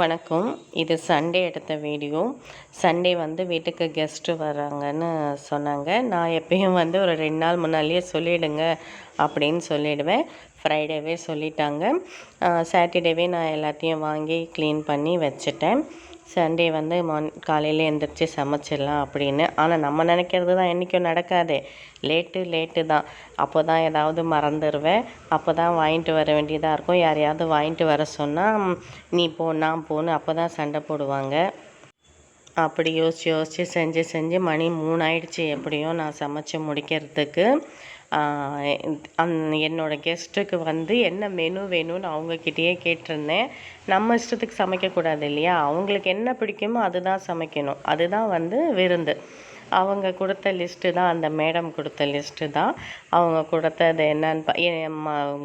வணக்கம். இது சண்டே எடுத்த வீடியோ. சண்டே வந்து வீட்டுக்கு கெஸ்ட்டு வராங்கன்னு சொன்னாங்க. நான் எப்பயும் வந்து ஒரு ரெண்டு நாள் முன்னாலேயே சொல்லிவிடுங்க அப்படின்னு சொல்லிவிடுவேன் ஃப்ரைடேவே சொல்லிட்டாங்க. சாட்டர்டேவே நான் எல்லாத்தையும் வாங்கி க்ளீன் பண்ணி வச்சுட்டேன். சண்டே வந்து மார்ன் காலையில் எழுந்திரிச்சி சமைச்சிடலாம் அப்படின்னு. ஆனால் நம்ம நினைக்கிறது தான் என்றைக்கும் நடக்காது. லேட்டு லேட்டு தான். அப்போ தான் ஏதாவது மறந்துடுவேன் அப்போ தான் வாங்கிட்டு வர வேண்டியதாக இருக்கும். யாரையாவது வாங்கிட்டு வர சொன்னால் நீ போ நான் போன்னு அப்போ தான் சண்டை போடுவாங்க. அப்படி யோசிச்சு யோசித்து செஞ்சு செஞ்சு மணி மூணாயிடுச்சு எப்படியும் நான் சமைச்சு முடிக்கிறதுக்கு. என்னோடய கெஸ்ட்டுக்கு வந்து என்ன மெனு வேணும்னு அவங்கக்கிட்டேயே கேட்டிருந்தேன். நம்ம இஷ்டத்துக்கு சமைக்கக்கூடாது இல்லையா? அவங்களுக்கு என்ன பிடிக்குமோ அதுதான் சமைக்கணும். அதுதான் வந்து விருந்து. அவங்க கொடுத்த லிஸ்ட்டு தான் அந்த மேடம் கொடுத்த லிஸ்ட்டு தான். அவங்க கொடுத்தது என்னன்னு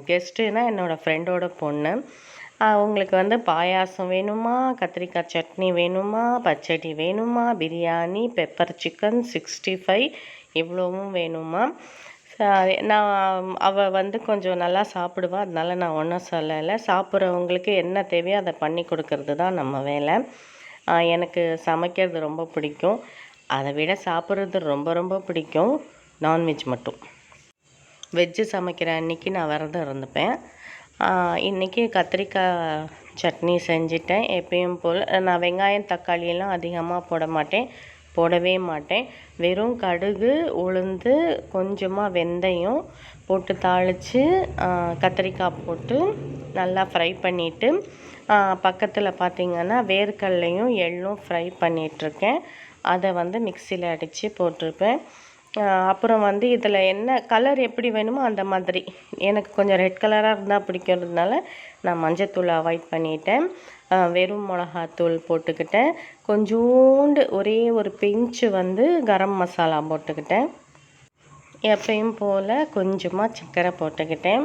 கெஸ்ட்டுனா என்னோடய ஃப்ரெண்டோட பொண்ணு. அவங்களுக்கு வந்து பாயாசம் வேணுமா? கத்திரிக்காய் சட்னி வேணுமா? பச்சடி வேணுமா? Biryani pepper chicken sixty five இவ்வளவும் வேணுமா? நான் அவள் வந்து கொஞ்சம் நல்லா சாப்பிடுவா. அதனால நான் ஒன்றும் சொல்லலை. சாப்பிட்றவங்களுக்கு என்ன தேவையோ அதை பண்ணி கொடுக்கறது தான் நம்ம வேலை. எனக்கு சமைக்கிறது ரொம்ப பிடிக்கும். அதை விட சாப்பிட்றது ரொம்ப ரொம்ப பிடிக்கும். நான்வெஜ் மட்டும். வெஜ்ஜு சமைக்கிற அன்றைக்கி நான் விரதம் இருந்துப்பேன். இன்றைக்கி கத்திரிக்காய் சட்னி செஞ்சிட்டேன். எப்பயும் போல் நான் வெங்காயம் தக்காளியெல்லாம் அதிகமாக போட மாட்டேன். போடவே மாட்டேன். வெறும் கடுகு உளுந்து கொஞ்சமாக வெந்தயம் போட்டு தாளித்து கத்திரிக்காய் போட்டு நல்லா ஃப்ரை பண்ணிவிட்டு பக்கத்தில் பார்த்திங்கன்னா வேர்க்கடலையும் எள்ளும் ஃப்ரை பண்ணிகிட்ருக்கேன் அதை வந்து மிக்சியில் அடித்து போட்டிருப்பேன். அப்புறம் வந்து இதில் என்ன கலர் எப்படி வேணுமோ அந்த மாதிரி. எனக்கு கொஞ்சம் ரெட் கலராக இருந்தால் பிடிக்கிறதுனால நான் மஞ்சத்தூள் அவாய்ட் பண்ணிட்டேன். வெறும் மிளகாத்தூள் போட்டுக்கிட்டேன். கொஞ்சோண்டு ஒரே ஒரு பிஞ்சு வந்து கரம் மசாலா போட்டுக்கிட்டேன். எப்பயும் போல் கொஞ்சமாக சர்க்கரை போட்டுக்கிட்டேன்.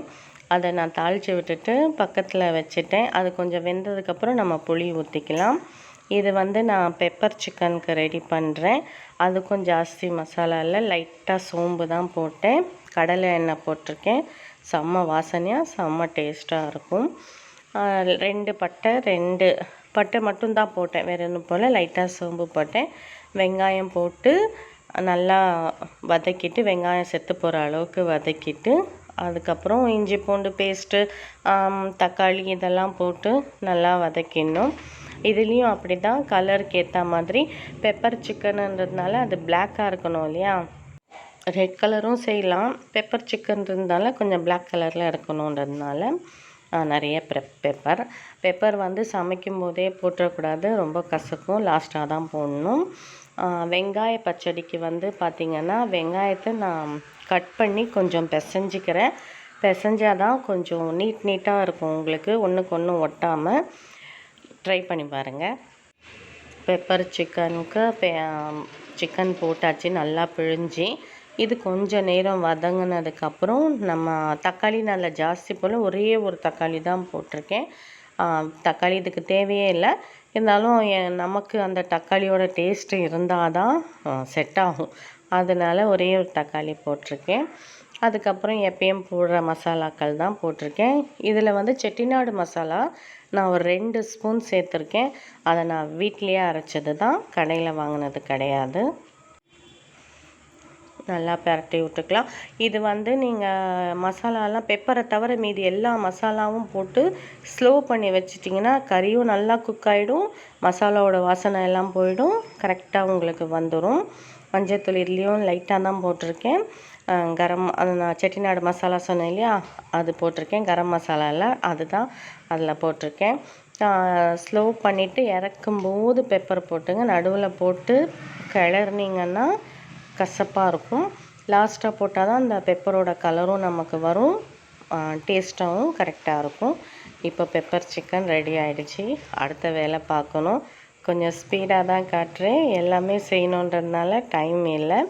அதை நான் தாளித்து விட்டுட்டு பக்கத்தில் வச்சுட்டேன். அது கொஞ்சம் வெந்ததுக்கப்புறம் நம்ம புளி ஊற்றிக்கலாம் இது வந்து நான் பெப்பர் சிக்கனுக்கு ரெடி பண்ணுறேன் அதுக்கும் ஜாஸ்தி மசாலா இல்லை லைட்டாக சோம்பு தான் போட்டேன். கடலை எண்ணெய் போட்டிருக்கேன். செம்ம வாசனையாக செம்ம டேஸ்ட்டாக இருக்கும். ரெண்டு பட்டை ரெண்டு பட்டை மட்டும்தான் போட்டேன். வேறு ஒன்றும் போல் லைட்டாக சோம்பு போட்டேன். வெங்காயம் போட்டு நல்லா வதக்கிட்டு வெங்காயம் செத்து போகிற அளவுக்கு வதக்கிட்டு அதுக்கப்புறம் இஞ்சி பூண்டு பேஸ்ட்டு தக்காளி இதெல்லாம் போட்டு நல்லா வதக்கிடணும். இதுலேயும் அப்படி தான் கலருக்கு ஏற்ற மாதிரி பெப்பர் சிக்கனுன்றதுனால அது பிளாக்காக இருக்கணும் இல்லையா? ரெட் கலரும் செய்யலாம். பெப்பர் சிக்கன் கொஞ்சம் பிளாக் கலரில் இருக்கணுன்றதுனால நிறைய பெப் பெப்பர் பெப்பர் வந்து சமைக்கும் போதே போட்டுறக்கூடாது. ரொம்ப கசக்கும். லாஸ்ட்டாக தான் போடணும். வெங்காய பச்சடிக்கு வந்து பார்த்திங்கன்னா வெங்காயத்தை நான் கட் பண்ணி கொஞ்சம் பிசைஞ்சிக்கிறேன். பிசைஞ்சால் தான் கொஞ்சம் நீட் நீட்டாக இருக்கும் உங்களுக்கு. ஒன்றுக்கு ஒன்று ஒட்டாமல் ட்ரை பண்ணி பாருங்கள் பெப்பர் சிக்கனுக்கு சிக்கன் போட்டாச்சு. நல்லா பிழிஞ்சி. இது கொஞ்சம் நேரம் வதங்கினதுக்கப்புறம் நம்ம தக்காளி நல்லா ஜாஸ்தி போல் ஒரே ஒரு தக்காளி தான் போட்டிருக்கேன். தக்காளி இதுக்கு தேவையே இல்லை. இருந்தாலும் நமக்கு அந்த தக்காளியோட டேஸ்ட்டு இருந்தால் தான் செட் ஆகும். அதனால் ஒரே ஒரு தக்காளி போட்டிருக்கேன். அதுக்கப்புறம் எப்பயும் போடுற மசாலாக்கள் தான் போட்டிருக்கேன். இதில் வந்து செட்டிநாடு மசாலா நான் ஒரு ரெண்டு ஸ்பூன் சேர்த்துருக்கேன். அதை நான் வீட்லேயே அரைச்சது தான். கடையில் வாங்கினது கிடையாது. நல்லா பரட்டி விட்டுக்கலாம். இது வந்து நீங்கள் மசாலாலாம் பெப்பரை தவிர மீதி எல்லா மசாலாவும் போட்டு ஸ்லோ பண்ணி வச்சிட்டிங்கன்னா கறியும் நல்லா குக் ஆகிடும் மசாலாவோட வாசனை எல்லாம் போயிடும். கரெக்டாக உங்களுக்கு வந்துடும் மஞ்சத்தூள் இதுலேயும் லைட்டாக தான் போட்டிருக்கேன். கரம் அது நான் செட்டிநாடு மசாலா சொன்னேன் இல்லையா? அது போட்டிருக்கேன். கரம் மசாலாவில் அதுதான் அதில் போட்டிருக்கேன். ஸ்லோ பண்ணிவிட்டு இறக்கும்போது பெப்பர் போட்டுங்க. நடுவில் போட்டு கிளறினீங்கன்னா கசப்பாக இருக்கும். லாஸ்ட்டாக போட்டால் தான் அந்த பெப்பரோட கலரும் நமக்கு வரும். டேஸ்ட்டாகவும் கரெக்டாக இருக்கும். இப்போ பெப்பர் சிக்கன் ரெடி ஆகிடுச்சி அடுத்த வேலை பார்க்கணும். கொஞ்சம் ஸ்பீடாக தான் காட்டுறேன். எல்லாமே செய்யணுன்றதுனால டைம் இல்லை.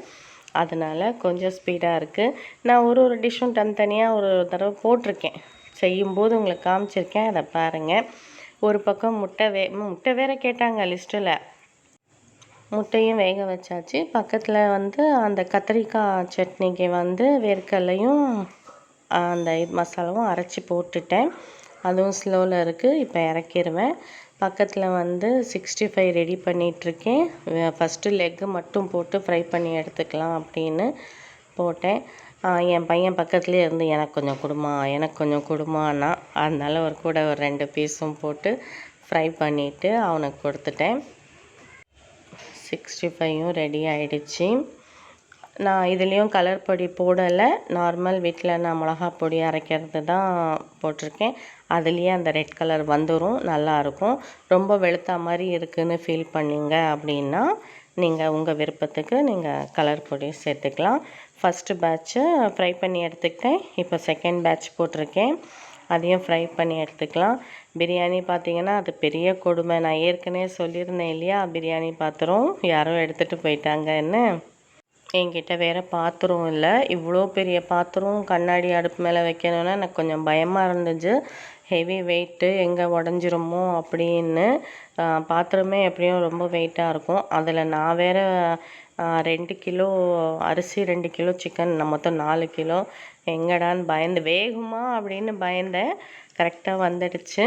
அதனால் கொஞ்சம் ஸ்பீடாக இருக்குது நான் ஒரு ஒரு டிஷ்ஷும் தனித்தனியாக ஒரு தடவை போட்டிருக்கேன். செய்யும்போது உங்களுக்கு காமிச்சிருக்கேன். அதை பாருங்கள் ஒரு பக்கம் முட்டை வே முட்டை வேறு கேட்டாங்க லிஸ்ட்டில். முட்டையும் வேக வச்சாச்சு. பக்கத்தில் வந்து அந்த கத்திரிக்காய் சட்னிக்கு வந்து வேர்க்கடலையும் அந்த இது மசாலாவும் அரைச்சி போட்டுட்டேன். அதுவும் ஸ்லோவில் இருக்குது இப்போ இறக்கிடுவேன் பக்கத்தில் வந்து சிக்ஸ்டி ஃபைவ் ரெடி பண்ணிகிட்ருக்கேன் ஃபஸ்ட்டு லெக்கு மட்டும் போட்டு ஃப்ரை பண்ணி எடுத்துக்கலாம் அப்படின்னு போட்டேன். என் பையன் பக்கத்துலேயே இருந்து எனக்கு கொஞ்சம் கொடுமா எனக்கு கொஞ்சம் கொடுமானா அதனால ஒரு கூட ஒரு ரெண்டு பீஸும் போட்டு ஃப்ரை பண்ணிவிட்டு அவனுக்கு கொடுத்துட்டேன். சிக்ஸ்டி ஃபைவும் ரெடி ஆகிடுச்சி நான் இதுலேயும் கலர் பொடி போடலை. நார்மல் வீட்டில் நான் மிளகா பொடி அரைக்கிறது தான் போட்டிருக்கேன். அதுலேயே அந்த ரெட் கலர் வந்துடும் நல்லாயிருக்கும் ரொம்ப வெளுத்த மாதிரி இருக்குதுன்னு ஃபீல் பண்ணிங்க அப்படின்னா நீங்கள் உங்கள் விருப்பத்துக்கு நீங்கள் கலர் பொடி சேர்த்துக்கலாம். ஃபஸ்ட்டு பேட்ச்சு ஃப்ரை பண்ணி எடுத்துக்கிட்டேன். இப்போ செகண்ட் பேட்ச் போட்டிருக்கேன். அதையும் ஃப்ரை பண்ணி எடுத்துக்கலாம். பிரியாணி பார்த்திங்கன்னா அது பெரிய கொடுமை. நான் ஏற்கனவே சொல்லியிருந்தேன் இல்லையா? பிரியாணி பாத்திரம் யாரும் எடுத்துகிட்டு போயிட்டாங்கன்னு. என்கிட்ட வேறு பாத்திரம் இல்லை. இவ்வளோ பெரிய பாத்திரம் கண்ணாடி அடுப்பு மேலே வைக்கணும்னா எனக்கு கொஞ்சம் பயமாக இருந்துச்சு. ஹெவி வெயிட்டு எங்கே உடஞ்சிருமோ அப்படின்னு பாத்திரமே எப்படியும் ரொம்ப வெயிட்டாக இருக்கும். அதில் நான் வேறு ரெண்டு கிலோ அரிசி ரெண்டு கிலோ சிக்கன் மொத்தம் நாலு கிலோ. எங்கடான்னு பயந்து வேகுமா அப்படின்னு பயந்தேன் கரெக்டாக வந்துடுச்சு.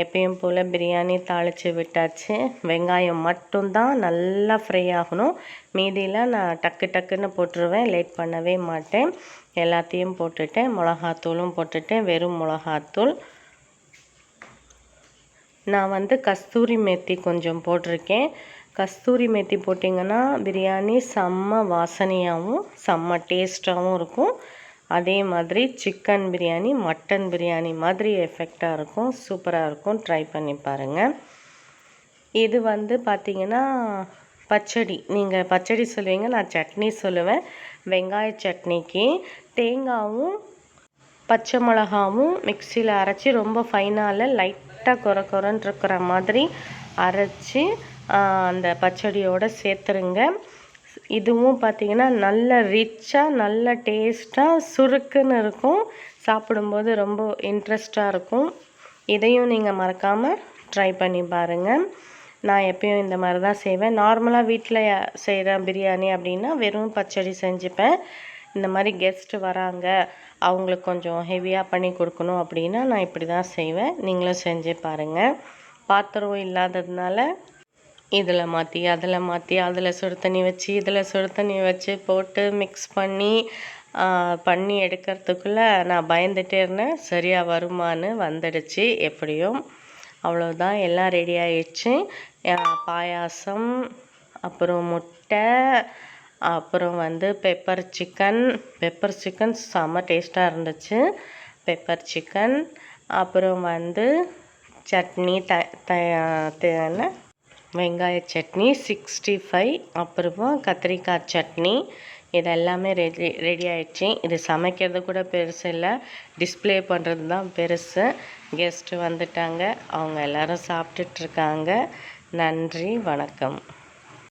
எப்பயும் போல் பிரியாணி தாளித்து விட்டாச்சு. வெங்காயம் மட்டும்தான் நல்லா ஃப்ரை ஆகணும். மீதியில் நான் டக்கு டக்குன்னு போட்டுருவேன். லேட் பண்ணவே மாட்டேன். எல்லாத்தையும் போட்டுட்டேன். மிளகாத்தூளும் போட்டுட்டேன். வெறும் மிளகாத்தூள். நான் வந்து கஸ்தூரி மேத்தி கொஞ்சம் போட்டிருக்கேன். கஸ்தூரி மேத்தி போட்டிங்கன்னா பிரியாணி செம்ம வாசனையாகவும் செம்ம டேஸ்ட்டாகவும் இருக்கும். அதே மாதிரி சிக்கன் பிரியாணி மட்டன் பிரியாணி மாதிரி எஃபெக்டாக இருக்கும் சூப்பராக இருக்கும். ட்ரை பண்ணி பாருங்கள் இது வந்து பார்த்திங்கன்னா பச்சடி. நீங்கள் பச்சடி சொல்லுவீங்க நான் சட்னி சொல்லுவேன். வெங்காய சட்னிக்கு தேங்காவும் பச்சை மிளகாவும் மிக்சியில் அரைச்சி ரொம்ப ஃபைனாக லைட்டாக குறை குறைன்னு இருக்கிற மாதிரி அரைச்சி அந்த பச்சடியோடு சேர்த்துருங்க. இதுவும் பார்த்திங்கன்னா நல்ல ரிச்சாக நல்ல டேஸ்ட்டாக சுருக்குன்னு இருக்கும். சாப்பிடும்போது ரொம்ப இன்ட்ரெஸ்ட்டாக இருக்கும். இதையும் நீங்கள் மறக்காமல் ட்ரை பண்ணி பாருங்கள் நான் எப்பயும் இந்த மாதிரி தான் செய்வேன். நார்மலாக வீட்டில் செய்கிற பிரியாணி அப்படின்னா வெறும் பச்சடி செஞ்சுப்பேன். இந்த மாதிரி கெஸ்ட்டு வராங்க அவங்களுக்கு கொஞ்சம் ஹெவியாக பண்ணி கொடுக்கணும் அப்படின்னா நான் இப்படி தான் செய்வேன். நீங்களும் செஞ்சு பாருங்கள் பாத்திரம் இல்லாததுனால இதில் மாற்றி அதில் மாற்றி அதில் சுடு தண்ணி வச்சு இதில் சுடு தண்ணி வச்சு போட்டு மிக்ஸ் பண்ணி பண்ணி எடுக்கிறதுக்குள்ளே நான் பயந்துகிட்டே இருந்தேன். சரியாக வருமானு வந்துடுச்சு எப்படியும் அவ்வளோதான் எல்லாம் ரெடி ஆயிடுச்சு. பாயாசம் அப்புறம் முட்டை அப்புறம் வந்து பெப்பர் சிக்கன் பெப்பர் சிக்கன் செம்ம டேஸ்ட்டாக இருந்துச்சு. பெப்பர் சிக்கன் அப்புறம் வந்து சட்னி த த என்ன? வெங்காய சட்னி சிக்ஸ்டி ஃபைவ் அப்புறமா கத்திரிக்காய் சட்னி. இது எல்லாமே ரெடி ரெடி ஆயிடுச்சு. இது சமைக்கிறது கூட பெருசு இல்லை. டிஸ்பிளே பண்ணுறது தான் பெருசு. கெஸ்ட்டு வந்துட்டாங்க. அவங்க எல்லோரும் சாப்பிட்டுட்ருக்காங்க நன்றி வணக்கம்.